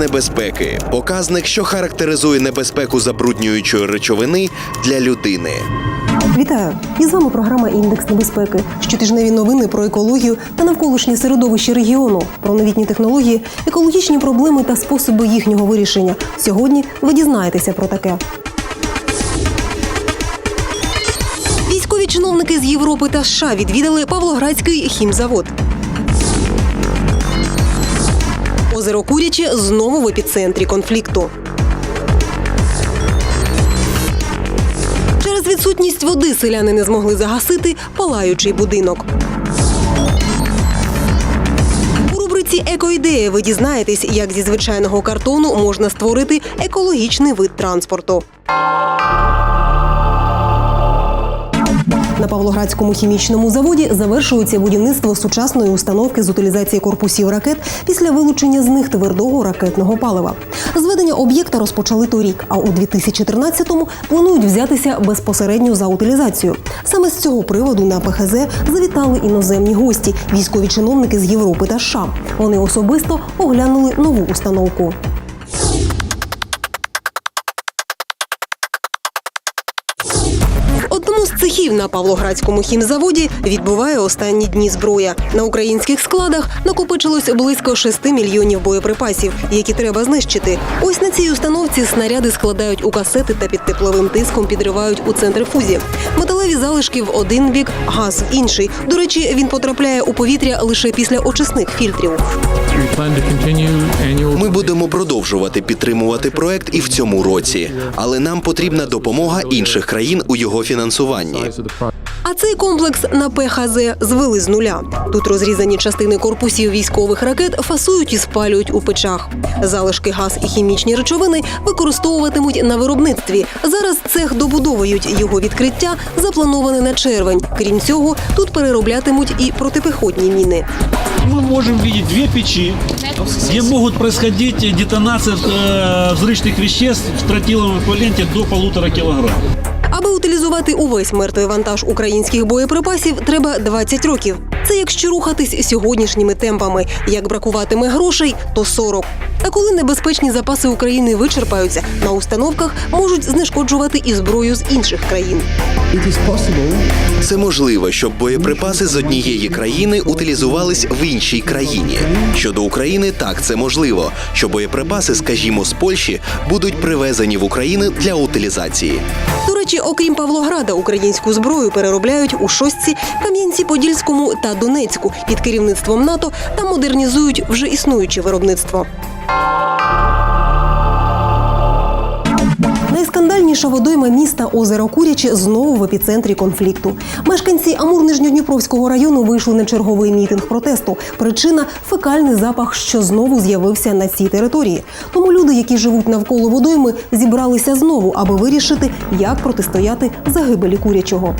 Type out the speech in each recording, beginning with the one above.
Небезпеки показник, що характеризує небезпеку забруднюючої речовини для людини. Вітаю! І з вами програма Індекс небезпеки. Щотижневі новини про екологію та навколишнє середовище регіону, про новітні технології, екологічні проблеми та способи їхнього вирішення. Сьогодні ви дізнаєтеся про таке. Військові чиновники з Європи та США відвідали Павлоградський хімзавод. Озеро Куряче знову в епіцентрі конфлікту. Через відсутність води селяни не змогли загасити палаючий будинок. У рубриці Екоідея ви дізнаєтесь, як зі звичайного картону можна створити екологічний вид транспорту. На Павлоградському хімічному заводі завершується будівництво сучасної установки з утилізації корпусів ракет після вилучення з них твердого ракетного палива. Зведення об'єкта розпочали торік, а у 2013-му планують взятися безпосередньо за утилізацію. Саме з цього приводу на ПХЗ завітали іноземні гості, військові чиновники з Європи та США. Вони особисто оглянули нову установку. Одному на Павлоградському хімзаводі відбуває останні дні зброя. На українських складах накопичилось близько 6 мільйонів боєприпасів, які треба знищити. Ось на цій установці снаряди складають у касети та під тепловим тиском підривають у центрифузі. Металеві залишки в один бік, газ в інший. До речі, він потрапляє у повітря лише після очисних фільтрів. Ми будемо продовжувати підтримувати проект і в цьому році, але нам потрібна допомога інших країн у його фінансуванні. А цей комплекс на ПХЗ звели з нуля. Тут розрізані частини корпусів військових ракет фасують і спалюють у печах. Залишки газ і хімічні речовини використовуватимуть на виробництві. Зараз цех добудовують його відкриття, заплановане на червень. Крім цього, тут перероблятимуть і протипіхотні міни. Мы можем видеть две печи, где могут происходить детонация э, взрывных веществ в тротиловом эквиваленте до полутора килограмм. Аби утилізувати увесь мертвий вантаж українських боєприпасів, треба 20 років. Це якщо рухатись сьогоднішніми темпами. Як бракуватиме грошей, то 40. А коли небезпечні запаси України вичерпаються, на установках можуть знешкоджувати і зброю з інших країн. Це можливо, щоб боєприпаси з однієї країни утилізувались в іншій країні. Щодо України, так це можливо, що боєприпаси, скажімо, з Польщі будуть привезені в Україну для утилізації. До речі, окрім Павлограда, українську зброю переробляють у Шостці, Кам'янці-Подільському та Донецьку під керівництвом НАТО та модернізують вже існуюче виробництво. Найскандальніша водойма міста озеро Куряче знову в епіцентрі конфлікту. Мешканці Амур-Нижньодніпровського району вийшли на черговий мітинг протесту. Причина фекальний запах, що знову з'явився на цій території. Тому люди, які живуть навколо водойми, зібралися знову, аби вирішити, як протистояти загибелі курячого.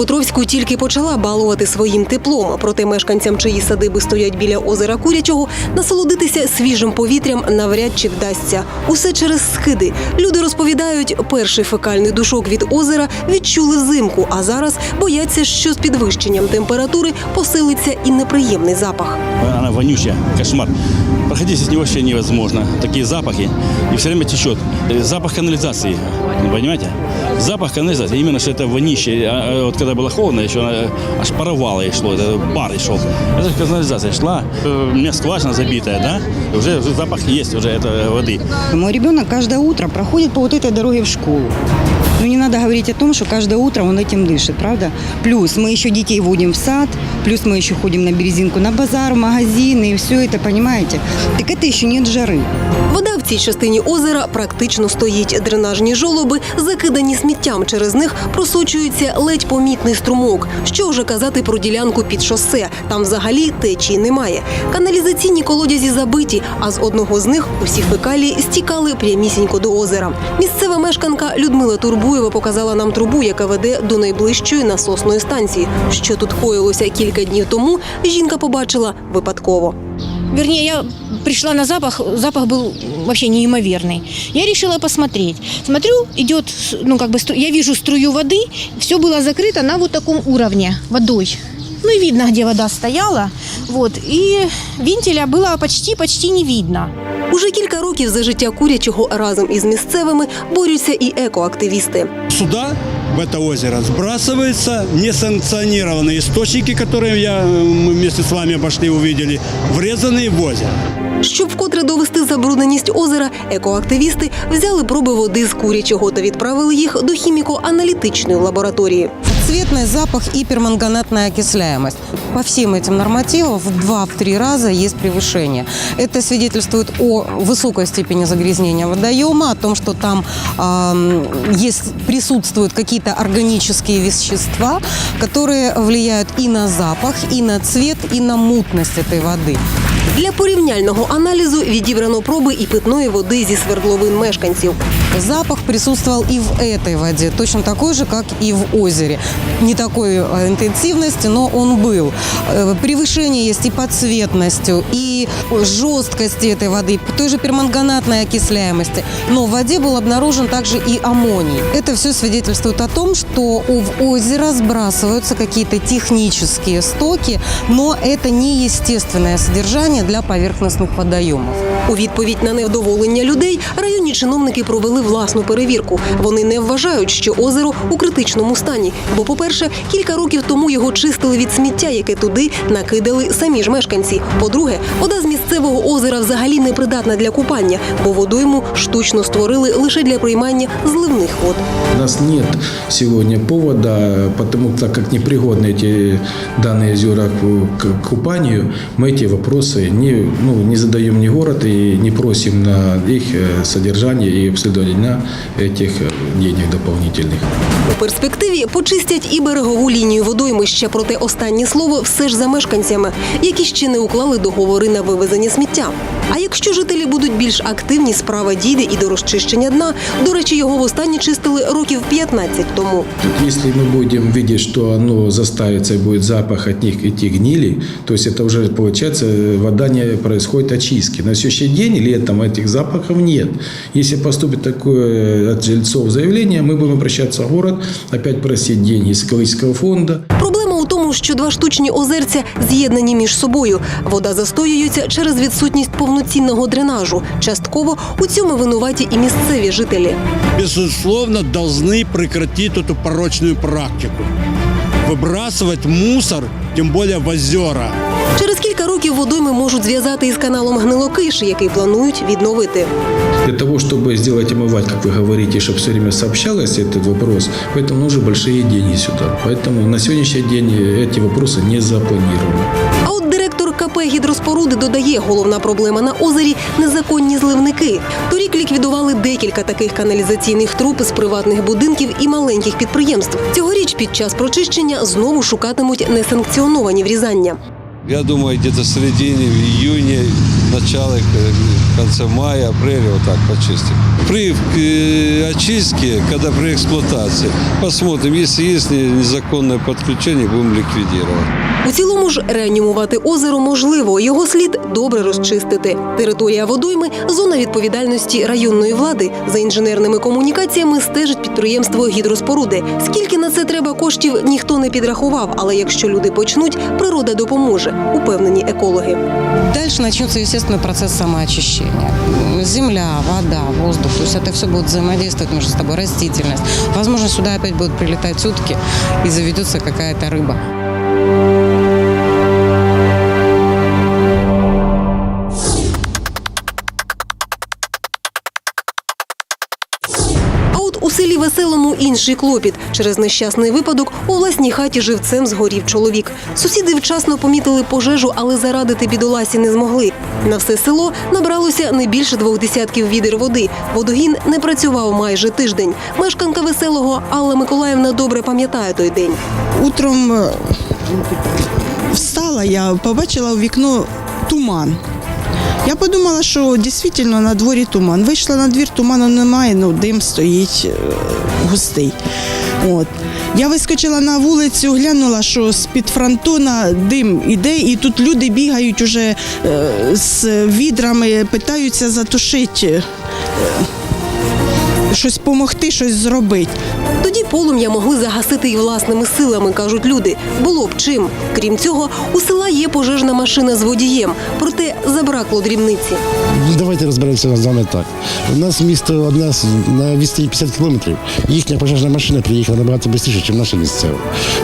Дніпропетровську тільки почала балувати своїм теплом. Проте мешканцям, чиї садиби стоять біля озера Курячого, насолодитися свіжим повітрям навряд чи вдасться. Усе через схиди. Люди розповідають, перший фекальний душок від озера відчули взимку, а зараз бояться, що з підвищенням температури посилиться і неприємний запах. Она вонючая, кошмар. Проходить здесь вообще невозможно. Такие запахи. И все время течет. Э, Запах канализации. Понимаете? Запах канализации. Именно что это вонище. А, когда было холодно, еще она аж паровало и шло. Это пар и шел. Это же канализация шла. Э, У меня скважина забитая, да? И Уже, уже запах есть уже это воды. Мой ребенок каждое утро проходит по вот этой дороге в школу. Ну, не надо говорить о том, что каждое утро он этим дышит, правда? Плюс мы еще детей водим в сад, плюс мы еще ходим на березинку, на базар, в магазины, и все это, понимаете? Так это еще нет жары. Вода в цій частині озера практично стоїть. Дренажні жолоби закидані сміттям. Через них просочується ледь помітний струмок. Що вже казати про ділянку під шосе? Там взагалі течії немає. Каналізаційні колодязі забиті, а з одного з них усі фекалії стікали прямісінько до озера. Місцева мешканка Людмила Турбуєва показала нам трубу, яка веде до найближчої насосної станції. Що тут коїлося кілька днів тому, жінка побачила випадково. Вернее, я пришла на запах, запах был вообще неимоверный. Я решила посмотреть. Смотрю, идет, ну как бы, стру- я вижу струю воды, все было закрыто на вот таком уровне водой. Ну и видно, где вода стояла. Вот. И вентиля было почти-почти не видно. Уже кілька років за життя курячого разом із місцевими борються і екоактивісти. Сюда, в это озеро, сбрасываются несанкционированные источники, которые я, э, мы вместе с вами обошли, увидели, врезанные в озеро. Щоб вкотре довести забрудненість озера, екоактивісти взяли проби води з курячого та відправили їх до хіміко-аналітичної лабораторії. Цветный запах и перманганатная окисляемость. По всем этим нормативам в 2-3 раза есть превышение. Это свидетельствует о высокой степени загрязнения водоема, о том, что там ам, есть, присутствуют какие-то органические вещества, которые влияют и на запах, и на цвет, и на мутность этой воды. Для порівняльного аналізу відібрано проби і питної води зі свердловин мешканців. Запах присутствовал и в этой воде, точно такой же, как и в озере. Не такой э, интенсивности, но он был. Э, Превышение есть и по цветностью, и жесткости этой воды, по той же перманганатной окисляемости. Но в воде был обнаружен также и аммоний. Это все свидетельствует о том, что в озеро сбрасываются какие-то технические стоки, но это не естественное содержание для поверхностных водоемов. У відповідь на невдоволення людей районні чиновники провели власну перевірку. Вони не вважають, що озеро у критичному стані. Бо, по-перше, кілька років тому його чистили від сміття, яке туди накидали самі ж мешканці. По-друге, вода з місцевого озера взагалі не придатна для купання, бо водойму штучно створили лише для приймання зливних вод. У нас нет сегодня повода, потому так как непригодны эти данные озера к к купанию, мы эти вопросы не, ну, не задаем ни город и не просим на их э, содержание и обследование на этих э, денег дополнительных. У перспективі почистять і берегову лінію водоймища, проте останнє слово все ж за мешканцями, які ще не уклали договори на вивезення сміття. А якщо жителі будуть більш активні, справа дійде і до розчищення дна. До речі, його востаннє чистили років 15 тому. Тут Если мы будем видеть, что оно заставится и будет запах от них идти гнили, то есть это уже получается э, вода не происходит очистки. На следующий день летом этих запахов нет. Если поступит такое от жильцов заявление, мы будем обращаться в город, опять просить деньги из экологического фонда. Проблема у тому, що два штучні озерця з'єднані між собою. Вода застоюється через відсутність повноцінного дренажу. Частково у цьому винуваті і місцеві жителі. Безусловно, должны прекратить эту порочную практику. Выбрасывать мусор, тем более в озера. Через кілька років водойми можуть зв'язати із каналом Гнилокиш, який планують відновити. Для того, чтобы сделать омывать, как вы говорите, чтобы все время сообщалось этот вопрос, поэтому нужны большие деньги сюда. Поэтому на сегодняшний день эти вопросы не запланированы. А от директор КП гідроспоруди додає, головна проблема на озері незаконні зливники. Торік ліквідували декілька таких каналізаційних труб з приватних будинків і маленьких підприємств. Цьогоріч під час прочищення знову шукатимуть несанкціоновані врізання. Я думаю, где-то в середині, в іюні, в э, в конце мая, апреля вот так почистим. При э, очистке, когда при эксплуатации, посмотрим, если есть не- незаконное подключение, будем ликвидировать. У цілому ж реанімувати озеро можливо. Його слід добре розчистити. Територія водойми зона відповідальності районної влади. За інженерними комунікаціями стежить підприємство гідроспоруди. Скільки на це треба коштів, ніхто не підрахував. Але якщо люди почнуть, природа допоможе, упевнені екологи. Дальше начнется естественный процесс самоочищения. Земля, вода, воздух, то есть это все будет взаимодействовать между собой, растительность. Возможно, сюда опять будут прилетать утки и заведется какая-то рыба. Інший клопіт. Через нещасний випадок у власній хаті живцем згорів чоловік. Сусіди вчасно помітили пожежу, але зарадити бідоласі не змогли. На все село набралося не більше двох десятків відер води. Водогін не працював майже тиждень. Мешканка веселого Алла Миколаївна добре пам'ятає той день. Утром е, встала, я побачила у вікно туман. Я подумала, що дійсно на дворі туман. Вийшла на двір, туману немає, ну дим стоїть е, густий. От. Я вискочила на вулицю, глянула, що з-під фронтона дим іде, і тут люди бігають уже е, з відрами, питаються затушити, е, щось допомогти, щось зробити. Тоді полум'я могли загасити і власними силами, кажуть люди. Було б чим. Крім цього, у села є пожежна машина з водієм, проте забракло дрібниці. Ну, Давайте розберемося з вами так. У нас місто одне на відстані 50 кілометрів. Їхня пожежна машина приїхала набагато швидше, ніж наша місцева.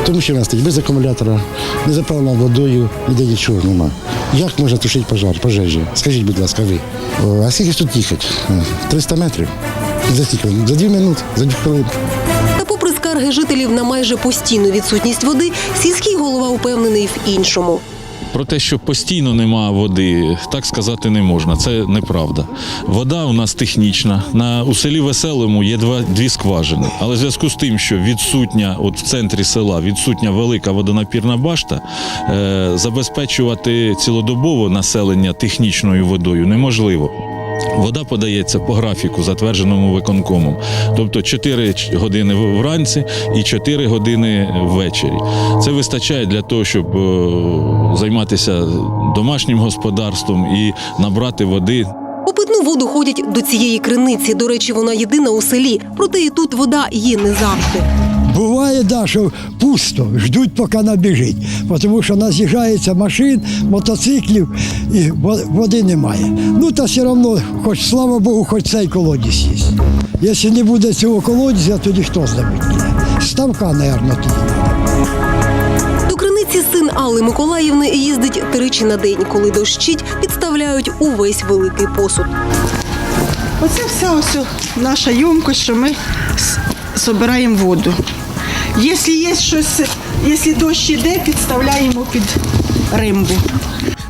Тому що в нас стоїть без акумулятора, не заправлена водою, ніде нічого нема. Як можна тушити пожар, пожежі? Скажіть, будь ласка, ви. А скільки ж тут їхати? Е, 300 метрів. За скільки? За 2 минути, за 2 хвилини. Скарги жителів на майже постійну відсутність води, сільський голова упевнений в іншому. Про те, що постійно немає води, так сказати не можна. Це неправда. Вода у нас технічна. На у селі Веселому є два дві скважини. Але в зв'язку з тим, що відсутня, от в центрі села, відсутня велика водонапірна башта, е, забезпечувати цілодобово населення технічною водою неможливо. Вода подається по графіку, затвердженому виконкомом. Тобто 4 години вранці і 4 години ввечері. Це вистачає для того, щоб е, займатися домашнім господарством і набрати води По питну воду ходять до цієї криниці. До речі, вона єдина у селі. Проте і тут вода є не завжди. Буває, да, що пусто, ждуть, поки набіжить. Тому що наз'їжджається машин, мотоциклів і води немає. Ну та все одно, хоч слава Богу, хоч цей колодязь є. Якщо не буде цього колодязя, тоді хто буде? Ставка, мабуть, тоді. До криниці син Алли Миколаївни їздить тричі на день. Коли дощить, підставляють увесь великий посуд. Оце вся ось наша ємкость, що ми збираємо воду. Якщо є щось, якщо дощ іде, підставляємо під римбу.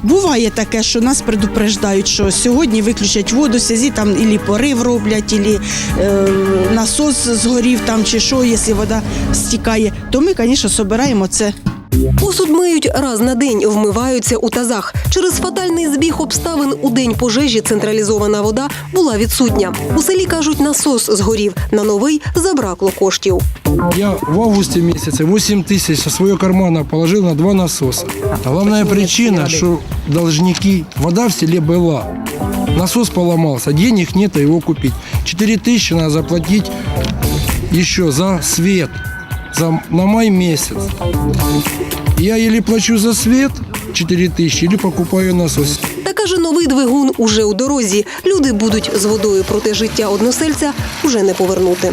Буває таке, що нас предупреждають, що сьогодні виключать воду, сязі там ілі порив роблять, ілі е, насос згорів там чи що, якщо вода стікає, то ми, звісно, збираємо це Посуд миють раз на день, вмиваються у тазах. Через фатальний збіг обставин у день пожежі централізована вода була відсутня. У селі кажуть, насос згорів. На новий забракло коштів. Я в августе месяце 8 тысяч со своего кармана положил на два насоса. Главная причина, что должники, вода в селе была. Насос поломался, денег нет, а его купить. 4 тысячи надо заплатить еще за свет, за, на май месяц. Я или плачу за свет 4 тысячи, или покупаю насос. Та каже, новий двигун уже у дорозі. Люди будуть з водою, проте життя односельця уже не повернути.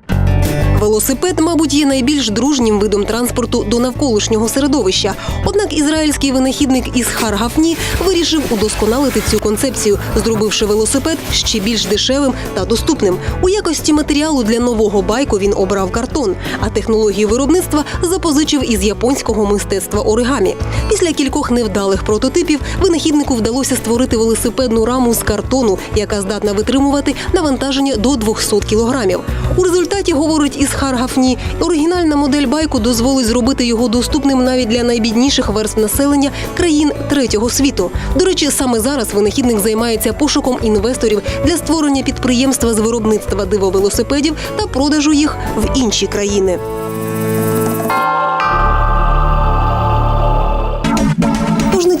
Велосипед, мабуть, є найбільш дружнім видом транспорту до навколишнього середовища. Однак ізраїльський винахідник із Харгафні вирішив удосконалити цю концепцію, зробивши велосипед ще більш дешевим та доступним. У якості матеріалу для нового байку він обрав картон, а технологію виробництва запозичив із японського мистецтва оригамі. Після кількох невдалих прототипів винахіднику вдалося створити велосипедну раму з картону, яка здатна витримувати навантаження до 200 кілограмів. У результаті говорить із Харгафні, оригінальна модель байку дозволить зробити його доступним навіть для найбідніших верств населення країн третього світу. До речі, саме зараз винахідник займається пошуком інвесторів для створення підприємства з виробництва дивовелосипедів та продажу їх в інші країни.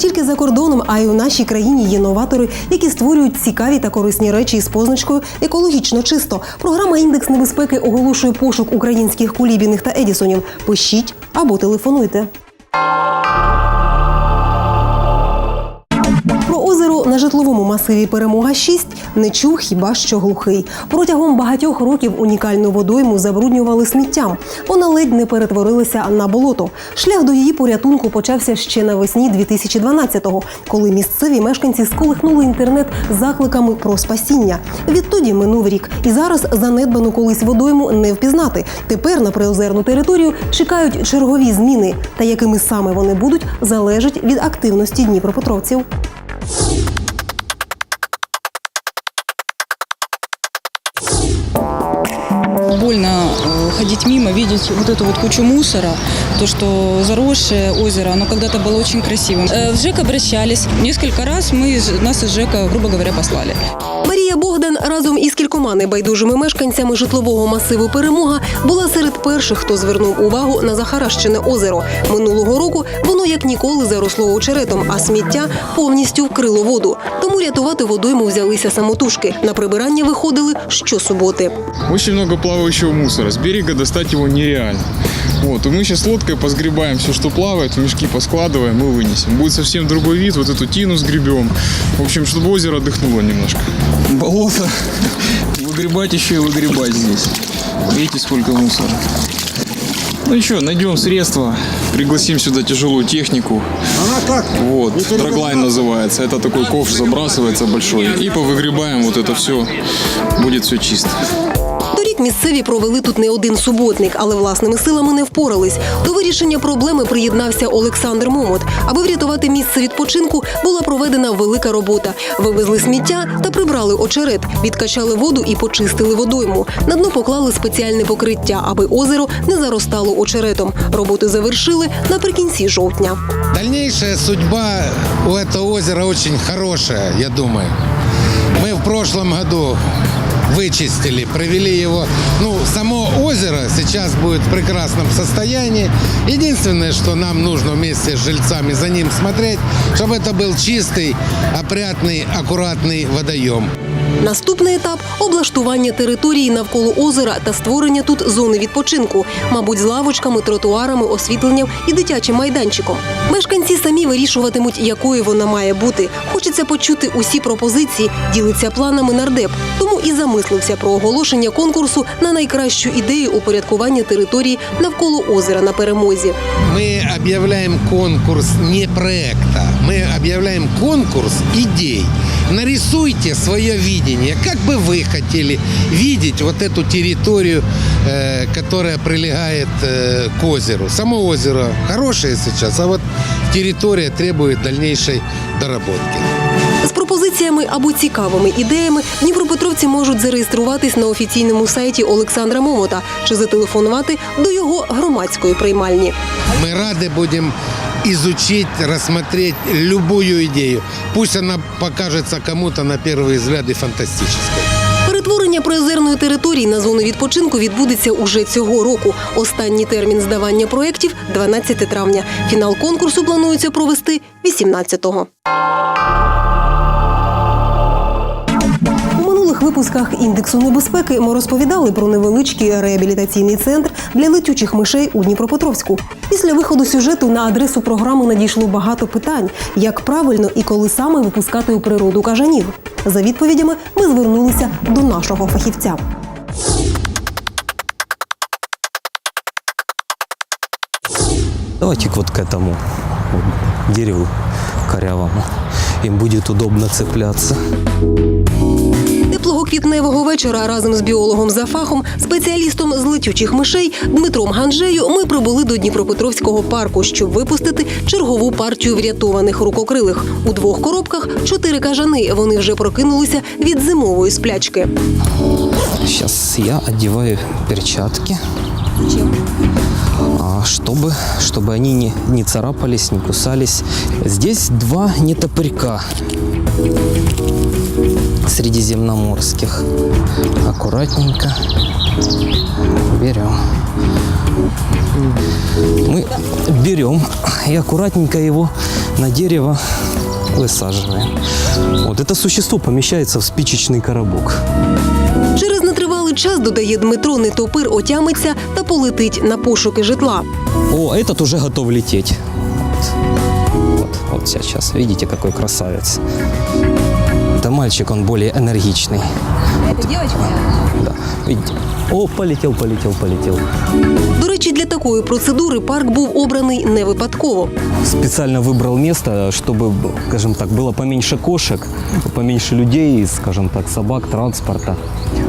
Тільки за кордоном, а й у нашій країні є новатори, які створюють цікаві та корисні речі із позначкою екологічно чисто. Програма індекс небезпеки оголошує пошук українських кулібіних та едісонів. Пишіть або телефонуйте. На житловому масиві Перемога 6 не чув хіба що глухий. Протягом багатьох років унікальну водойму забруднювали сміттям. Вона ледь не перетворилася на болото. Шлях до її порятунку почався ще навесні 2012-го, коли місцеві мешканці сколихнули інтернет закликами про спасіння. Відтоді минув рік, і зараз занедбану колись водойму не впізнати. Тепер на приозерну територію чекають чергові зміни, та якими саме вони будуть, залежить від активності дніпропетровців. больно э, ходить мимо, видеть вот эту вот кучу мусора. то, что заросшее озеро, оно когда-то было очень красивым. Э, В ЖЭК обращались. Несколько раз мы, из- нас из ЖЭКа, грубо говоря, послали. Марія Богдан разом із кількома небайдужими мешканцями житлового масиву Перемога була серед перших, хто звернув увагу на захаращене озеро. Минулого року воно як ніколи заросло очеретом, а сміття повністю вкрило воду. Тому рятувати водойму взялися самотужки. На прибирання виходили щосуботи. Очень много плавающего мусора. С берега достать его нереально. Вот, и мы сейчас лодкой позгребаем все, что плавает, в мешки поскладываем и вынесем. Будет совсем другой вид, вот эту тину сгребем. В общем, чтобы озеро отдохнуло немножко. Болото. Выгребать еще и выгребать здесь. Видите, сколько мусора. Ну и что, найдем средства, пригласим сюда тяжелую технику. Она как? Вот, драглайн называется. Это такой ковш забрасывается большой. И повыгребаем вот это все. Будет все чисто. Місцеві провели тут не один суботник, але власними силами не впорались. До вирішення проблеми приєднався Олександр Момот. Аби врятувати місце відпочинку, була проведена велика робота. Вивезли сміття та прибрали очерет, відкачали воду і почистили водойму. На дно поклали спеціальне покриття, аби озеро не заростало очеретом. Роботи завершили наприкінці жовтня. Дальнейшая судьба у этого озера очень хорошая, я думаю. Мы в прошлом году вычистили, провели его. Ну, само озеро сейчас будет в прекрасном состоянии. Единственное, что нам нужно вместе с жильцами за ним смотреть, чтобы это был чистый, опрятный, аккуратный водоем. Наступний етап облаштування території навколо озера та створення тут зони відпочинку, мабуть, з лавочками, тротуарами, освітленням і дитячим майданчиком. Мешканці самі вирішуватимуть, якою вона має бути. Хочеться почути усі пропозиції, ділиться планами нардеп. Тому і замислився про оголошення конкурсу на найкращу ідею упорядкування території навколо озера на перемозі. Мы объявляем конкурс не проекта, мы объявляем конкурс идей. Нарисуйте свое видение, как бы вы хотели видеть вот эту территорию, э, которая прилегает э, к озеру. Само озеро хорошее сейчас, а вот территория требует дальнейшей доработки. З пропозиціями або цікавими ідеями дніпропетровці можуть зареєструватись на офіційному сайті Олександра Момота чи зателефонувати до його громадської приймальні. Мы рады будем изучить, рассмотреть любую идею. Пусть она покажется кому-то на первый взгляд и фантастической. Перетворення приозерної території на зону відпочинку відбудеться уже цього року. Останній термін здавання проєктів – 12 травня. Фінал конкурсу планується провести 18-го. Випусках індексу небезпеки ми розповідали про невеличкий реабілітаційний центр для летючих мишей у Дніпропетровську. Після виходу сюжету на адресу програми надійшло багато питань, як правильно і коли саме випускати у природу кажанів. За відповідями ми звернулися до нашого фахівця. Давайте вот к этому дереву корявому. Им будет удобно цепляться Теплого квітневого вечора разом з біологом за фахом, спеціалістом з летючих мишей Дмитром Ганжею ми прибули до Дніпропетровського парку, щоб випустити чергову партію врятованих рукокрилих. У двох коробках чотири кажани. Вони вже прокинулися від зимової сплячки. Сейчас я одеваю перчатки. А, Чтобы, чтобы они не, не царапались, не кусались. Здесь два нетопырька средиземноморских. Аккуратненько берем. Мы берем и аккуратненько его на дерево высаживаем. Вот это существо помещается в спичечный коробок. Через нетривалий час, додає Дмитро, нетопир отямиться та полетить на пошуки житла. О, этот уже готов лететь. Вот, вот, вот сейчас. Видите, какой красавец. Это мальчик, он более энергичный. Це дівчинка? Да. Видите? О, полетел, полетел, полетел. До речі, для такої процедури парк був обраний не випадково. Специально выбрал место, чтобы, скажем так, было поменьше кошек, поменьше людей, скажем так, собак, транспорта.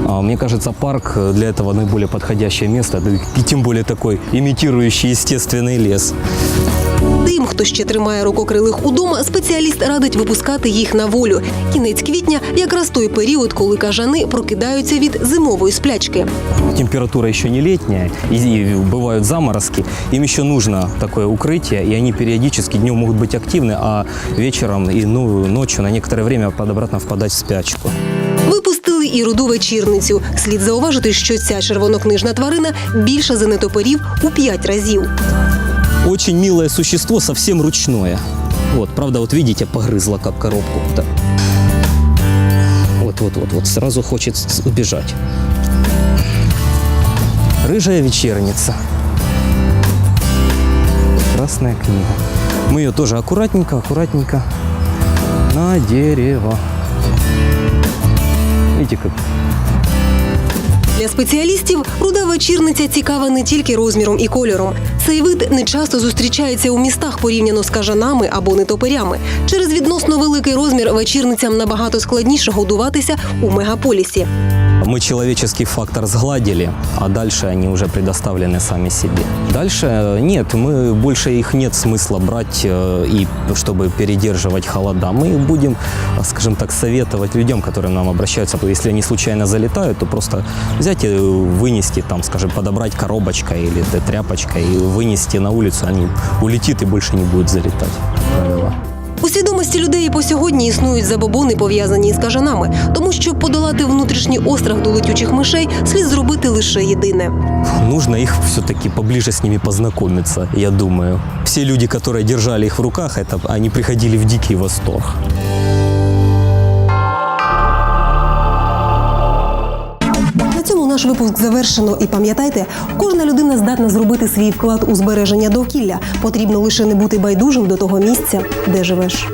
А, Мне кажется, парк для этого наиболее подходящее место, да и тем более такой имитирующий естественный лес. Тим, хто ще тримає рукокрилих удома, спеціаліст радить випускати їх на волю. Кінець квітня якраз той період, коли кажани прокидаються від зимової сплячки. Температура еще не летняя, и, и бывают заморозки. Им еще нужно такое укрытие, и они периодически днем могут быть активны, а вечером и ну, ночью на некоторое время под обратно впадать в спячку. Випустили і руду вечірницю. Слід зауважити, що ця червонокнижна тварина більша за нетоперів у п'ять разів. Очень милое существо, совсем ручное. Вот, правда, вот видите, погрызла как коробку. Вот, вот, вот, вот, сразу хочет убежать. Рыжая вечерница. Красная книга. Мы ее тоже аккуратненько, аккуратненько на дерево. Видите, как Для спеціалістів руда вечірниця цікава не тільки розміром і кольором. Цей вид не часто зустрічається у містах порівняно з кажанами або нетоперями. Через відносно великий розмір вечірницям набагато складніше годуватися у мегаполісі. Мы человеческий фактор сгладили, а дальше они уже предоставлены сами себе. Дальше нет, мы больше их нет смысла брать э, и чтобы передерживать холода. Мы будем, э, скажем так, советовать людям, которые нам обращаются. Если они случайно залетают, то просто взять и вынести, там, скажем, подобрать коробочкой или тряпочкой и вынести на улицу, они улетит и больше не будет залетать. Правильно. У свідомості людей по сьогодні існують забобони, пов'язані з кажанами, тому щоб подолати внутрішній острах до летючих мишей, слід зробити лише єдине. Нужно їх все-таки поближе з ними познакомиться, я думаю. Всі люди, які держали їх в руках, это вони приходили в дикий восторг. Наш випуск завершено. І пам'ятайте, кожна людина здатна зробити свій вклад у збереження довкілля. Потрібно лише не бути байдужим до того місця, де живеш.